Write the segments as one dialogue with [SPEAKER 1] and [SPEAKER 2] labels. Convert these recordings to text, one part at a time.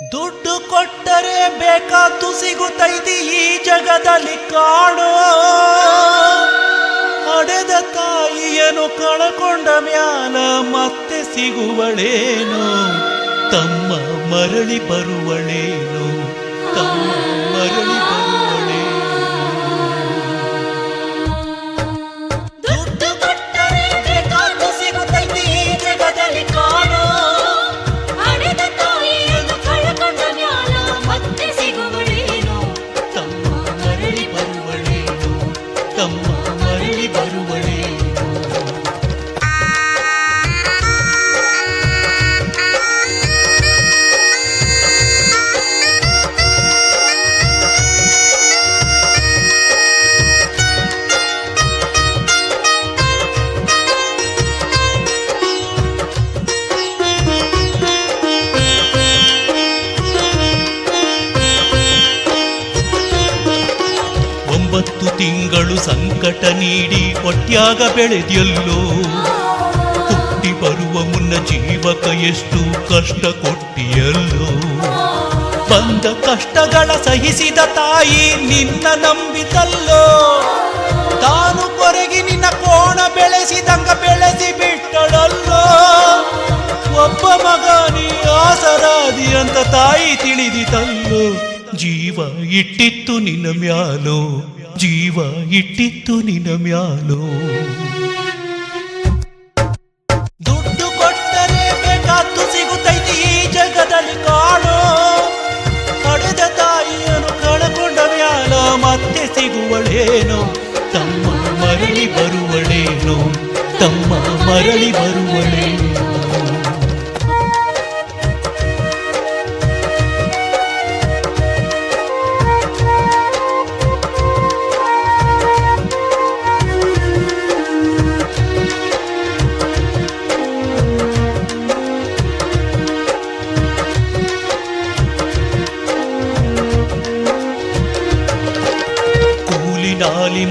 [SPEAKER 1] ದುಡ್ಡು ಕೊಟ್ಟರೆ ಬೇಕಾದ್ದು ಸಿಗುತ್ತೈತಿ ಈ ಜಗದಲ್ಲಿ ಕಾಣೋ. ಹಡೆದ ತಾಯಿಯನ್ನು ಕಳಕೊಂಡ ಮ್ಯಾಲ ಮತ್ತೆ ಸಿಗುವಳೇನು? ತಮ್ಮ ಮರಳಿ ಬರುವಳೇನು? ತಮ್ಮ ಮರಳಿ ಸಂಕಟ ನೀಡಿ ಹೊಟ್ಯಾಗ ಬೆಳೆದಿಯಲ್ಲೋ? ಹುಟ್ಟಿ ಬರುವ ಮುನ್ನ ಜೀವಕ ಎಷ್ಟು ಕಷ್ಟ ಕೊಟ್ಟಿಯಲ್ಲೋ? ಬಂದ ಕಷ್ಟಗಳ ಸಹಿಸಿದ ತಾಯಿ ನಿನ್ನ ನಂಬಿತಲ್ಲೋ? ತಾನು ಕೊರಗಿ ನಿನ್ನ ಕೋಣ ಬೆಳೆಸಿದಂಗ ಬೆಳೆಸಿ ಬಿಟ್ಟಳಲ್ಲೋ? ಒಬ್ಬ ಮಗ ನೀ ಆಸರಾದಿ ಅಂತ ತಾಯಿ ತಿಳಿದಿತಲ್ಲೋ? ಜೀವ ಇಟ್ಟಿತ್ತು ನಿನ್ನ ಮ್ಯಾಲೋ? ಜೀವ ಇಟ್ಟಿತ್ತು ನಿನ್ನ ಮ್ಯಾಲೋ. ದುಡ್ಡು ಕೊಟ್ಟರೆ ಬೇಕಾದ್ದು ಸಿಗುತ್ತೈತಿ ಈ ಜಗದಲ್ಲಿ ಕಾಣೋ ಪಡೆದ ತಾಯಿಯನ್ನು ಕಳಕೊಂಡ ಮ್ಯಾಲ ಮತ್ತೆ ಸಿಗುವಳೇನೋ? ತಮ್ಮ ಮರಳಿ ಬರುವಳೇನೋ? ತಮ್ಮ ಮರಳಿ ಬರುವಳೇನೋ?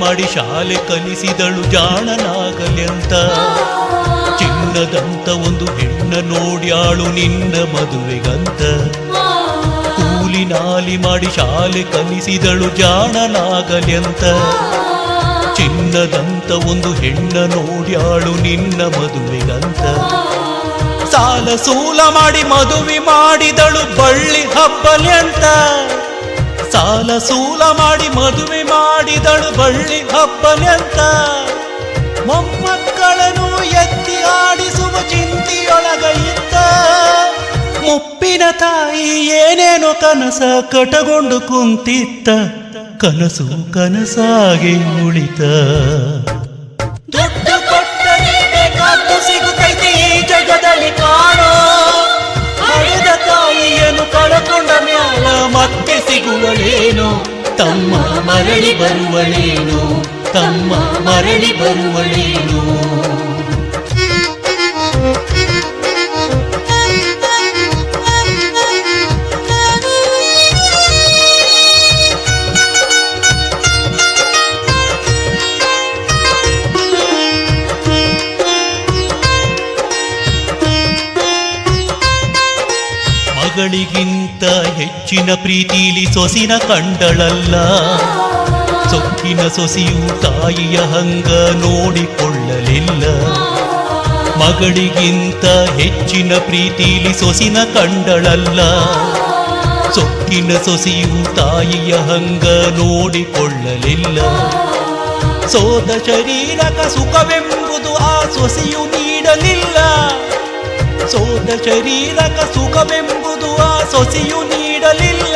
[SPEAKER 1] ಮಾಡಿ ಶಾಲೆ ಕಲಿಸಿದಳು ಜಾಣನಾಗಲೆಂತ. ಚಿನ್ನದಂತ ಒಂದು ಹೆಣ್ಣ ನೋಡ್ಯಾಳು ನಿನ್ನ ಮದುವೆಗಂತ. ಕೂಲಿ ನಾಲಿ ಮಾಡಿ ಶಾಲೆ ಕಲಿಸಿದಳು ಜಾಣನಾಗಲೆಂತ. ಚಿನ್ನದಂತ ಒಂದು ಹೆಣ್ಣ ನೋಡ್ಯಾಳು ನಿನ್ನ ಮದುವೆಗಂತ. ಸಾಲ ಸೂಲ ಮಾಡಿ ಮದುವೆ ಮಾಡಿದಳು ಬಳ್ಳಿ ಹಬ್ಬಲೆಂತ. ಸಾಲ ಸೂಲ ಮಾಡಿ ಮದುವೆ ಮಾಡಿದಳು ಬಳ್ಳಿ ಹಬ್ಬನೆಂತ ಮೊಮ್ಮಕ್ಕಳನ್ನು ಎತ್ತಿ ಆಡಿಸುವ ಚಿಂತೆಯೊಳಗ ಇದ್ದ. ಮುಪ್ಪಿನ ತಾಯಿ ಏನೇನೋ ಕನಸ ಕಟಗೊಂಡು ಕುಂತಿತ್ತ ಕನಸು ಕನಸಾಗಿ ಉಳಿತ ಮರಳಿ ಬರುವಳೇನು? ತಮ್ಮ ಮರಳಿ ಬರುವಳೇನು? ಮಗಳಿಗಿಂತ ಹೆಚ್ಚಿನ ಪ್ರೀತಿಲಿ ಸೊಸಿನ ಕಂಡಳಲ್ಲ. ಸೊಕ್ಕಿನ ಸೊಸಿಯು ತಾಯಿಯ ಹಂಗ ನೋಡಿಕೊಳ್ಳಲಿಲ್ಲ. ಮಗಳಿಗಿಂತ ಹೆಚ್ಚಿನ ಪ್ರೀತಿಲಿ ಸೊಸಿನ ಕಂಡಳಲ್ಲ. ಸೊಕ್ಕಿನ ಸೊಸಿಯು ತಾಯಿಯ ಹಂಗ ನೋಡಿಕೊಳ್ಳಲಿಲ್ಲ. ಸೋದ ಶರೀರಕ ಸುಖವೆಂಬುದು ಆ ಸೊಸಿಯು ನೀಡಲಿಲ್ಲ. ಸೋದ ಶರೀರಕ ಸುಖವೆಂಬುದು ಆ ಸೊಸಿಯು ನೀಡಲಿಲ್ಲ.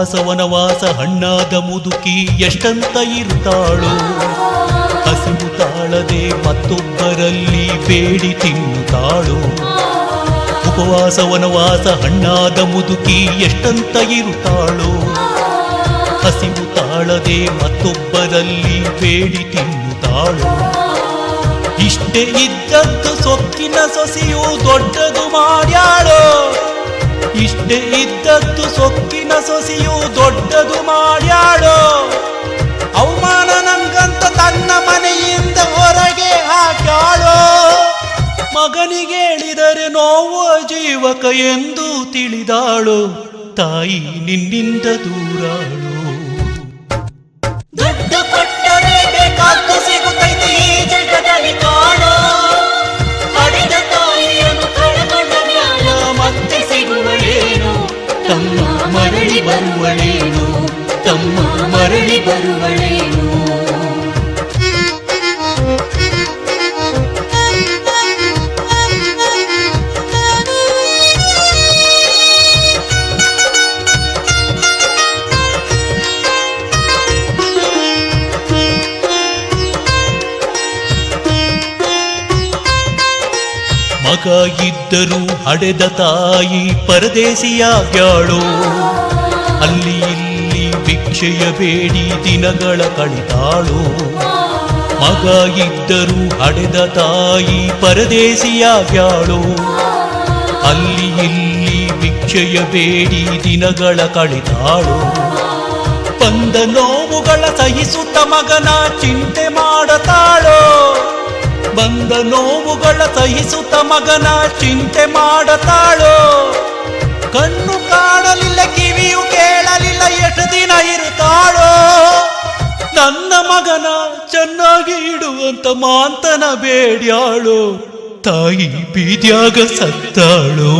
[SPEAKER 2] ಉಪವಾಸ ವನವಾಸ ಹಣ್ಣಾದ ಮುದುಕಿ ಎಷ್ಟಂತ ಇರ್ತಾಳು. ಹಸಿವು ತಾಳದೆ ಮತ್ತೊಬ್ಬರಲ್ಲಿ ಬೇಡಿ ತಿನ್ನುತ್ತಾಳು. ಉಪವಾಸ ವನವಾಸ ಹಣ್ಣಾದ ಮುದುಕಿ ಎಷ್ಟಂತ ಇರುತ್ತಾಳು ಹಸಿವು ತಾಳದೆ ಮತ್ತೊಬ್ಬರಲ್ಲಿ ಬೇಡಿ ತಿನ್ನುತ್ತಾಳು. ಇಷ್ಟೇ ಇದ್ದದ್ದು ಸೊಕ್ಕಿನ ಸೊಸೆಯು ದೊಡ್ಡದು ಮಾಡ್ಯಾಳೋ. ಇಷ್ಟೇ ಇದ್ದದ್ದು ಸೊಕ್ಕಿನ ಸೊಸಿಯು ದೊಡ್ಡದು ಮಾಡ್ಯಾಡೋ ಅವಮಾನ ನಂಗಂತ ತನ್ನ ಮನೆಯಿಂದ ಹೊರಗೆ ಹಾಕ್ಯಾಳೋ? ಮಗನಿಗೆ ಹೇಳಿದರೆ ನೋವು ಜೀವಕ ಎಂದು ತಿಳಿದಾಳು. ತಾಯಿ ನಿನ್ನಿಂದ ದೂರಾಳು. ಮಗ ಇದ್ದರೂ ಹಡೆದ ತಾಯಿ ಪರದೇಶಿಯಾಗ್ಯಾಳೋ ಅಲ್ಲಿ ಇಲ್ಲಿ ಭಿಕ್ಷೆಯ ಬೇಡಿ ದಿನಗಳ ಕಳಿತಾಳೋ. ಮಗ ಇದ್ದರೂ ಹಡೆದ ತಾಯಿ ಪರದೇಶಿಯಾಗ್ಯಾಳೋ ಅಲ್ಲಿ ಇಲ್ಲಿ ಭಿಕ್ಷೆಯ ಬೇಡಿ ದಿನಗಳ ಕಳಿತಾಳೋ. ಬಂದ ನೋವುಗಳ ಸಹಿಸುತ್ತ ಮಗನ ಚಿಂತೆ ಮಾಡತಾಳೋ. ಬಂದ ನೋವುಗಳ ಸಹಿಸುತ್ತ ಮಗನ ಚಿಂತೆ ಮಾಡತಾಳೋ? ಕಣ್ಣು ಕಾಣಲಿಲ್ಲ, ಕಿವಿಯು ಕೇಳಲಿಲ್ಲ, ಎಷ್ಟು ದಿನ ಇರುತ್ತಾಳೋ? ನನ್ನ ಮಗನ ಚೆನ್ನಾಗಿ ಇಡುವಂತ ಮಾಂತನ ಬೇಡ್ಯಾಳು? ತಾಯಿ ಬೀದ್ಯಾಗ ಸತ್ತಾಳು?